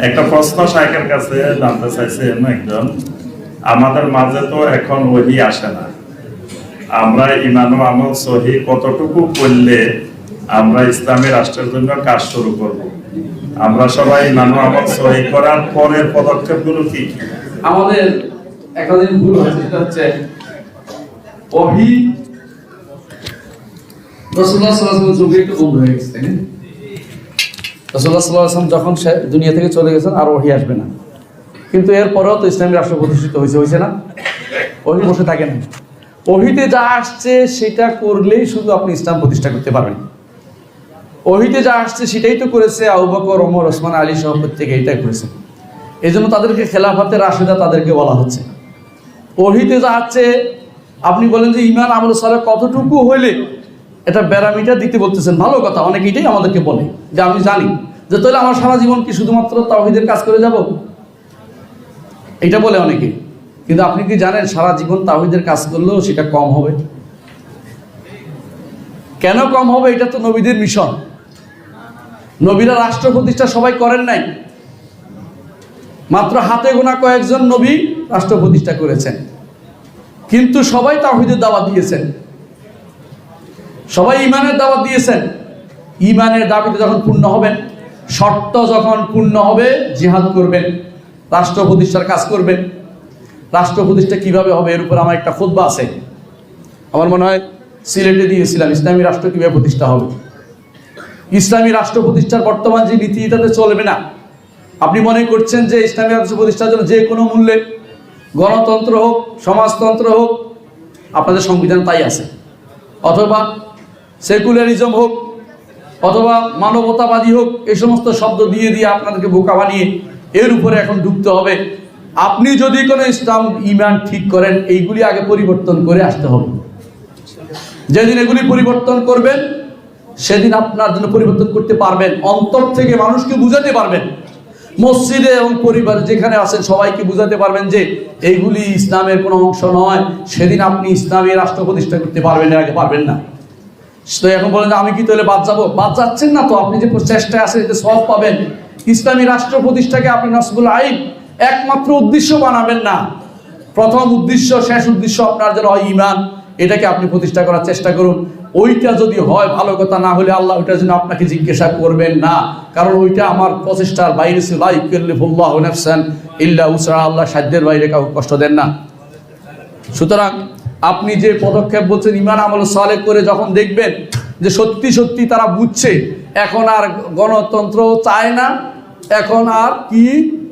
একটা প্রশ্ন শাহের কাছে জানতে চাইছেন একজন, আমাদের মাঝে তো এখন ওহি আসে না। আমরা ইমান আমল সহি কতটুকু করলে আমরা ইসলামী রাষ্ট্রের জন্য কাজ শুরু করব? আমরা সবাই ইমান আমল সহি করার পরের পদক্ষেপগুলো কি কি? আমাদের একটা দিন ভুল হয়েছে সেটা হচ্ছে ওহি রসুল্লাহ সাল্লাহ যুগে একটু বন্ধ হয়ে গেছে রসুল্লাহ সাল্লাহ আসলাম যখন সে দুনিয়া থেকে চলে গেছেন, আর ওহি আসবে না। কিন্তু এরপরেও তো ইসলামী রাষ্ট্র প্রতিষ্ঠিত হয়েছে হয়েছে না? ওহি বসে থাকে না। ওহিতে যা আসছে, সেটা করলেই শুধু আপনি ইসলাম প্রতিষ্ঠা করতে পারবেন। ওহিতে যা আসছে, সেটাই তো করেছে আবু বকর, ওমর, ওসমান, আলী সহ প্রত্যেকে এইটাই করেছে। এই জন্য তাদেরকে খেলাফাতে রাশেদা তাদেরকে বলা হচ্ছে। ওহিতে যা আসছে, আপনি বলেন যে ইমান আমল সালে কতটুকু হইলে এটা ব্যারামিটার দিতে বলতেছেন, ভালো কথা, অনেকে এটাই আমাদেরকে বলে, যে আমি জানি। যে তাহলে আমার সারা জীবন কি শুধুমাত্র তাওহিদের কাজ করে যাব? এটা বলে অনেকে। কিন্তু আপনি কি জানেন, সারা জীবন তাওহিদের কাজ করলেও সেটা কম হবে? কেন কম হবে? এটা তো নবীদের মিশন। নবীরা রাষ্ট্র প্রতিষ্ঠা সবাই করেন নাই। মাত্র হাতে গোনা কয়েকজন নবী রাষ্ট্র প্রতিষ্ঠা করেছেন। কিন্তু সবাই তাহিদের দাওয়াত দিয়েছেন। সবাই ইমানের দাওয়াত দিয়েছেন। ইমানের দাবিতে যখন পূর্ণ হবেন, শর্ত যখন পূর্ণ হবে, জিহাদ করবেন রাষ্ট্র প্রতিষ্ঠার কাজ করবেন। রাষ্ট্র প্রতিষ্ঠা কীভাবে হবে এর উপর আমার একটা খুদ্া আছে। আমার মনে হয় সিলেটে দিয়েছিলাম, ইসলামী রাষ্ট্র কীভাবে প্রতিষ্ঠা হবে। ইসলামী রাষ্ট্র প্রতিষ্ঠার বর্তমান যে নীতি তাতে চলবে না। আপনি মনে করছেন যে ইসলামী রাষ্ট্র প্রতিষ্ঠার জন্য যে কোনো মূল্যে গণতন্ত্র হোক, সমাজতন্ত্র হোক, আপনাদের সংবিধান তাই আছে। অথবা সেকুলারিজম হোক, অথবা মানবতাবাদী হোক এই সমস্ত শব্দ দিয়ে দিয়ে আপনাদেরকে বোকা বানিয়ে এর উপরে এখন ঢুকতে হবে। আপনি যদি কোনো ইসলাম ইমান ঠিক করেন, এইগুলি আগে পরিবর্তন করে আসতে হবে। যেদিন এগুলি পরিবর্তন করবেন, সেদিন আপনার জন্য পরিবর্তন করতে পারবেন। অন্তর থেকে মানুষকে বুঝাতে পারবেন। মসজিদে এবং পরিবার যেখানে আছেন, সবাইকে বুঝাতে পারবেন যে এইগুলি ইসলামের কোনো অংশ নয়। সেদিন আপনি ইসলামী রাষ্ট্র প্রতিষ্ঠা করতে পারবেন আগে পারবেন না। তো এখন বলেন যে আমি কি তাহলে বাদ যাব? বাদ যাচ্ছেন না তো? আপনি যে চেষ্টায় আছেন এতে সব পাবেন, ইসলামী রাষ্ট্র প্রতিষ্ঠাকে আপনি নাসবুল আইন একমাত্র উদ্দেশ্য বানাবেন না। প্রথম উদ্দেশ্য, শেষ উদ্দেশ্য আপনার যেন হয় ইমান। এটাকে আপনি প্রতিষ্ঠা করার চেষ্টা করুন। ওইটা যদি হয়, ভালো কথা, না হলে আল্লাহ ওইটার জন্য আপনাকে জিজ্ঞাসা করবেন না। কারণ ওইটা আমার প্রচেষ্টার বাইরে ছিল। ইল্লা উসরা আল্লাহ সাধ্যের বাইরে কাউকে কষ্ট দেন না। সুতরাং আপনি যে পদক্ষেপ বলছেন, ইমান আমল সালে করে যখন দেখবেন যে সত্যি সত্যি তারা বুঝছে, এখন আর গণতন্ত্র চায় না, এখন আর কি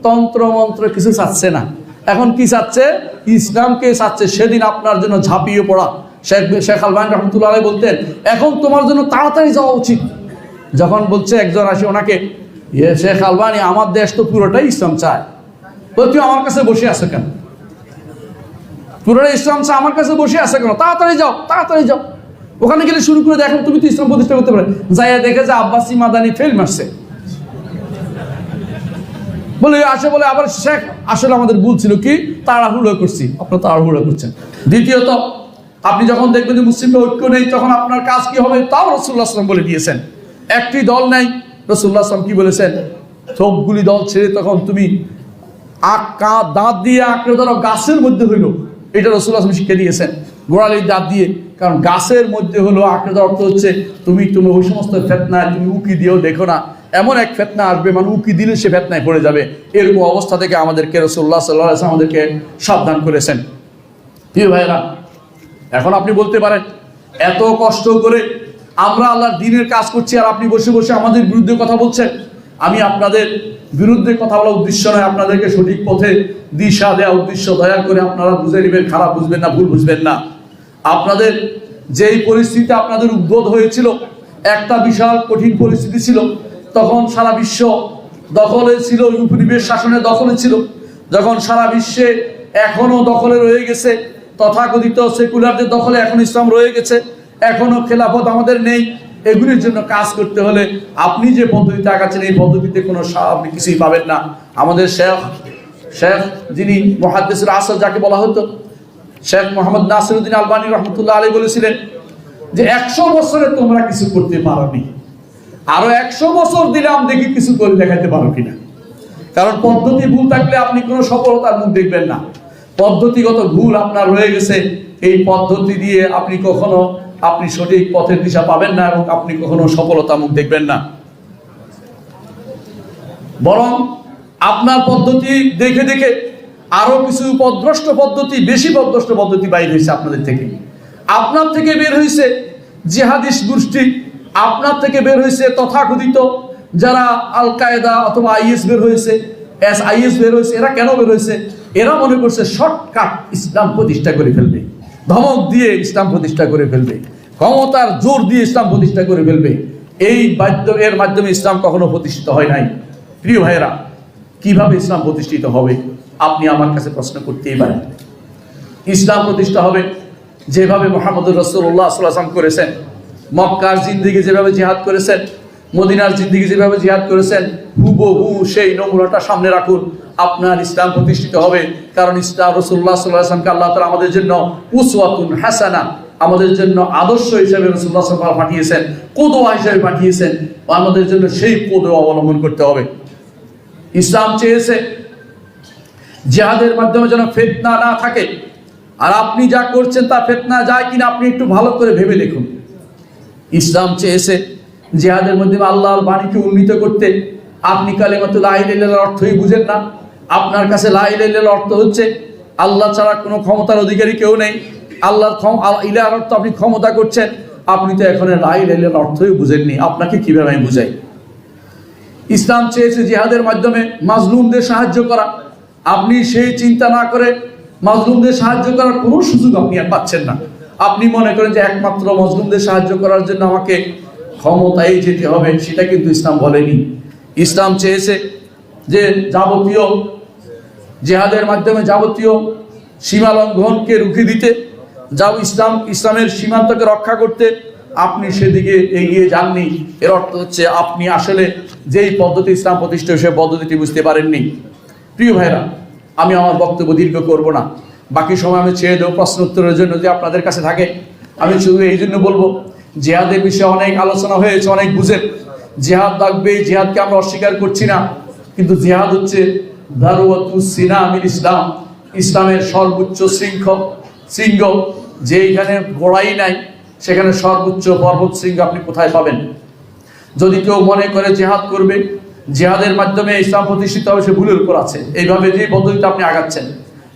তন্ত্র মন্ত্র কিছু চাচ্ছে না। এখন কি চাচ্ছে? ইসলামকে চাচ্ছে, সেদিন আপনার জন্য ঝাঁপিয়ে পড়া। শেখ শেখ আলবান রহমতুল্লাহ বলতেন, এখন তোমার জন্য তাড়াতাড়ি যাওয়া উচিত। যখন বলছে একজন আসে ওনাকে ইয়ে শেখ আলবানি, আমার দেশ তো পুরোটাই ইসলাম চায়। বল তুই আমার কাছে বসে আছো কেন? পুরোটা ইসলাম চায়, আমার কাছে বসে আছে কেন? তাড়াতাড়ি যাও তাড়াতাড়ি যাও। ওখানে গেলে শুরু করে দেখো তুমি তো ইসলাম প্রতিষ্ঠা করতে পারে। যাইয়া দেখে যে আব্বাসি মাদানি ফেল মারছে। বলে আসে, বলে, আবার শেখ। আসলে আমাদের ভুল ছিল কি? তাড়াহুড়ো করছি। আপনার তাড়াহুড়ো করছেন। দ্বিতীয়ত, আপনি যখন দেখবেন যে মুসলিমরা ঐক্য নেই, তখন আপনার কাজ কি হবে? তাও রসুল্লাহ আসলাম বলে দিয়েছেন। একটি দল নেই। রসুল্লাহ আসলাম কি বলেছেন? সবগুলি দল ছেড়ে তখন তুমি আঁকা দাঁত দিয়ে আঁকড়ে ধরো, গাছের মধ্যে হইল। এটা রসুল আসলাম শিখে দিয়েছেন। গোড়ালির দাঁত দিয়ে। কারণ গাছের মধ্যে হলো আঁকড়ে অর্থ হচ্ছে, তুমি তুমি ওই সমস্ত ফেতনায় তুমি উকি দিয়েও দেখো না। এমন এক ফেতনা আসবে মানে উকি দিলে সে ফেতনায় পড়ে যাবে। এরকম অবস্থা থেকে আমাদেরকে রসুল্লাহ সাল্লাহ আমাদেরকে সাবধান করেছেন। প্রিয় ভাইরা এখন আপনি বলতে পারেন, এত কষ্ট করে আমরা আল্লাহর দিনের কাজ করছি আর আপনি বসে বসে আমাদের বিরুদ্ধে কথা বলছেন। আমি আপনাদের বিরুদ্ধে কথা বলা উদ্দেশ্য নয়। আপনাদেরকে সঠিক পথে দিশা দেওয়া উদ্দেশ্য দয়া করে আপনারা বুঝে নেবেন, খারাপ বুঝবেন না, ভুল বুঝবেন না। আপনাদের যেই পরিস্থিতি আপনাদের উদ্বোধ হয়েছিল, একটা বিশাল কঠিন পরিস্থিতি ছিল। তখন সারা বিশ্ব দখলে ছিল, উপনিবেশ শাসনের দখলে ছিল। যখন সারা বিশ্বে এখনও দখলে রয়ে গেছে, তথাকথিত সেকুলারদের দখলে এখন ইসলাম রয়ে গেছে। এখনও খেলাফত আমাদের নেই। এগুলির জন্য কাজ করতে হলে আপনি যে পদ্ধতিতে আগাচ্ছেন, এই পদ্ধতিতে কোনো আপনি কিছুই পাবেন না। আমাদের শেখ শেখ যিনি মহাদ্দেশের আসল যাকে বলা হতো, শেখ মোহাম্মদ নাসিরুদ্দিন আলবানী রহমতুল্লাহ আলী বলেছিলেন যে, একশো বছরে তোমরা কিছু করতে পারোনি। আরও একশো বছর দিলাম দেখি কিছু করে দেখাতে পারো কিনা। কারণ পদ্ধতি ভুল থাকলে আপনি কোনো সফলতার মুখ দেখবেন না। পদ্ধতিগত ভুল আপনার রয়ে গেছে। এই পদ্ধতি দিয়ে আপনি কখনো আপনি সঠিক পথের দিশা পাবেন না এবং আপনি কখনো সফলতা মুখ দেখবেন না। বরং আপনার পদ্ধতি দেখে দেখে আরও কিছু পদভ্রষ্ট পদ্ধতি, বেশি পদভ্রষ্ট পদ্ধতি বাইর হয়েছে আপনাদের থেকে। আপনার থেকে বের হয়েছে জেহাদিস গোষ্ঠী, আপনার থেকে বের হয়েছে তথাকথিত যারা আল কায়দা অথবা আইএস বের হয়েছে, এস আইএস বের হয়েছে, এরা কেন বের হয়েছে? এরা মনে করছে শর্টকাট ইসলাম প্রতিষ্ঠা করে ফেলবে। ধমক দিয়ে ইসলাম প্রতিষ্ঠা করে ফেলবে। ক্ষমতার জোর দিয়ে ইসলাম প্রতিষ্ঠা করে ফেলবে। এই বাধ্য, এর মাধ্যমে ইসলাম কখনো প্রতিষ্ঠিত হয় নাই। প্রিয় ভাইয়েরা, কীভাবে ইসলাম প্রতিষ্ঠিত হবে? আপনি আমার কাছে প্রশ্ন করতেই পারেন। ইসলাম প্রতিষ্ঠা হবে যেভাবে মোহাম্মদ রসুল্লাহ সাল্লাম করেছেন। মক্কার জিন্দিগি যেভাবে জিহাদ করেছেন মদিনার জিন্দিগি যেভাবে জিহাদ করেছেন, হুবহু সেই নমুনাটা সামনে রাখুন। আপনার ইসলাম প্রতিষ্ঠিত হবে, কারণ ইসলাম রসুল্লাহ সাল্লাহ আসলামকে আল্লাহ তালা আমাদের জন্য উসওয়াতুন হাসানা, আমাদের জন্য আদর্শ হিসেবে রসুল্লাহ সাল্লাম পাঠিয়েছেন কোদোয়া হিসেবে পাঠিয়েছেন। আমাদের জন্য সেই কোদোয়া অবলম্বন করতে হবে। ইসলাম চেয়েছে জেহাদের মাধ্যমে যেন ফেতনা না থাকে। আর আপনি যা করছেন তা ফেতনা যায় কিনা আপনি একটু ভালো করে ভেবে দেখুন। ইসলাম চেয়েছে জেহাদের মাধ্যমে আল্লাহর বাণীকে উন্নীত করতে আপনি কালেমাতুল লাইলের অর্থই বুঝেন না। আপনার কাছে লাইলের অর্থ হচ্ছে, আল্লাহ ছাড়া কোনো ক্ষমতার অধিকারী কেউ নেই। আল্লাহর ইলার অর্থ আপনি ক্ষমতা করছেন। আপনি তো এখন লাইলের অর্থই বুঝেননি। আপনাকে কীভাবে আমি বুঝাই? ইসলাম চেয়েছে জেহাদের মাধ্যমে মাজলুমদের সাহায্য করা। আপনি সেই চিন্তা না করে মাজলুমদের সাহায্য করার কোনো সুযোগ আপনি আর পাচ্ছেন না। আপনি মনে করেন যে একমাত্র মজলুমদের সাহায্য করার জন্য আমাকে ক্ষমতায় যেতে হবে, সেটা কিন্তু ইসলাম বলেনি। ইসলাম চেয়েছে যে যাবতীয় জেহাদের মাধ্যমে যাবতীয় সীমা লঙ্ঘনকে রুখে দিতে, যাও ইসলাম, ইসলামের সীমান্তকে রক্ষা করতে। আপনি সেদিকে এগিয়ে যাননি। এর অর্থ হচ্ছে আপনি আসলে যেই পদ্ধতি ইসলাম প্রতিষ্ঠা সে পদ্ধতিটি বুঝতে পারেননি। প্রিয় ভাইরা আমি আমার বক্তব্য দীর্ঘ করব না। বাকি সময় আমি ছেড়ে দেবো প্রশ্ন উত্তরের জন্য যে আপনাদের কাছে থাকে। আমি শুধু এই জন্য বলব জেহাদের বিষয়ে অনেক আলোচনা হয়েছে, অনেক বুঝেন। জেহাদ লাগবে জেহাদকে আমরা অস্বীকার করছি না। কিন্তু জেহাদ হচ্ছে ইসলাম, ইসলামের সর্বোচ্চ শৃঙ্খ, শৃঙ্গ। যেইখানে গোড়াই নাই, সেখানে সর্বোচ্চ পর্বত শৃঙ্গ আপনি কোথায় পাবেন? যদি কেউ মনে করে জেহাদ করবে, জেহাদের মাধ্যমে ইসলাম প্রতিষ্ঠিত হবে, সে ভুলের উপর আছে। এইভাবে যে পদ্ধতিতে আপনি আগাচ্ছেন।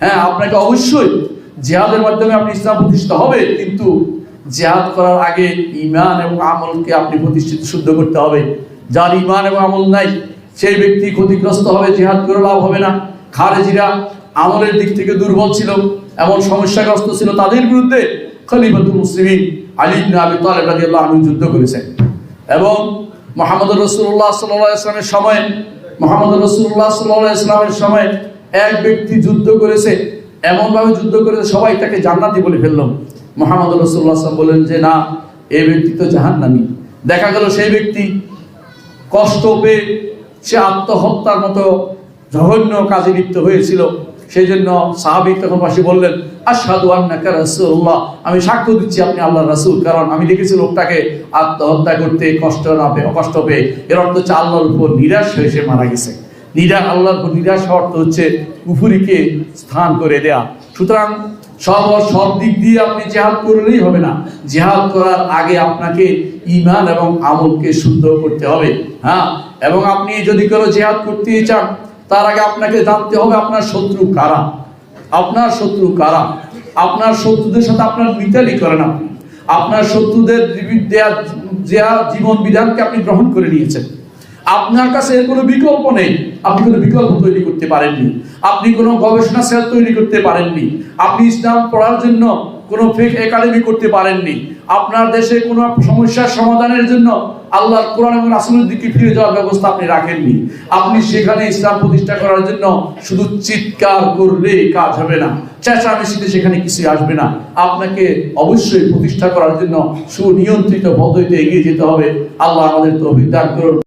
হ্যাঁ আপনাকে অবশ্যই জেহাদের মাধ্যমে আপনি ইসলাম প্রতিষ্ঠিত হবে, কিন্তু জেহাদ করার আগে ইমান এবং আমলকে আপনি প্রতিষ্ঠিত, শুদ্ধ করতে হবে। যার ইমান এবং আমল নাই, সেই ব্যক্তি ক্ষতিগ্রস্ত হবে, জেহাদ করে লাভ হবে না। খারেজিরা আমলের দিক থেকে দুর্বল ছিল, এমন সমস্যাগ্রস্ত ছিল, তাদের বিরুদ্ধে খলিফাতুল মুসলিমিন আলী ইবনে আবি তালেব রাদিয়াল্লাহু আনহু যুদ্ধ করেছেন। এবং মোহাম্মদ রসুল্লাহ সাল্লাহ ইসলামের সময় মোহাম্মদ রসুল্লাহ সাল্লাহ ইসলামের সময় এক ব্যক্তি যুদ্ধ করেছে, এমনভাবে যুদ্ধ করেছে, সবাই তাকে জান্নাতি বলে ফেলল। মোহাম্মদ রসুল্লাহ বলেন যে, না এই ব্যক্তি তো জাহান্নামি। দেখা গেল সেই ব্যক্তি কষ্ট পেয়ে সে আত্মহত্যার মতো জঘন্য কাজে লিপ্ত হয়েছিল। সেই জন্য সাহাবিক তখন পাশে বললেন, আশহাদু আন্নাকা রাসূলুল্লাহ। আমি সাক্ষ্য দিচ্ছি আপনি আল্লাহর রাসূল, কারণ আমি দেখেছি লোকটাকে আত্মহত্যা করতে কষ্ট না পেয়ে কষ্ট পেয়ে। এর অর্থ হচ্ছে আল্লাহর উপর নিরাশ হয়ে সে মারা গেছে। নিরাশ আল্লাহর উপর নিরাশ অর্থ হচ্ছে কুফুরিকে স্থান করে দেয়া। সুতরাং সব সব দিক দিয়ে আপনি জেহাদ করলেই হবে না। জেহাদ করার আগে আপনাকে ইমান এবং আমলকে শুদ্ধ করতে হবে হ্যাঁ? এবং আপনি যদি কোনো জেহাদ করতেই চান, তার আগে আপনাকে জানতে হবে আপনার শত্রু কারা। আপনার শত্রু কারা? আপনার শত্রুদের সাথে আপনার মিতালি করেন আপনি। আপনার শত্রুদের দেয়া জীবন বিধানকে আপনি গ্রহণ করে নিয়েছেন। আপনার কাছে এর কোনো বিকল্প নেই। আপনি কোনো বিকল্প তৈরি করতে পারেননি। আপনি কোনো গবেষণা সেল তৈরি করতে পারেননি। আপনি ইসলাম পড়ার জন্য কোনো ফেক একাডেমি করতে পারেননি। আপনার দেশে কোনো সমস্যার সমাধানের জন্য আল্লাহর কোরআন এবং রাসূলের দিকে ফিরে যাওয়ার ব্যবস্থা আপনি রাখেননি। আপনি সেখানে ইসলাম প্রতিষ্ঠা করার জন্য শুধু চিৎকার করলে কাজ হবে না। চেঁচামেচিতে সেখানে কিছুই আসবে না। আপনাকে অবশ্যই প্রতিষ্ঠা করার জন্য সুনিয়ন্ত্রিত পদ্ধতিতে এগিয়ে যেতে হবে। আল্লাহ আমাদের তো অভিজ্ঞান করুন।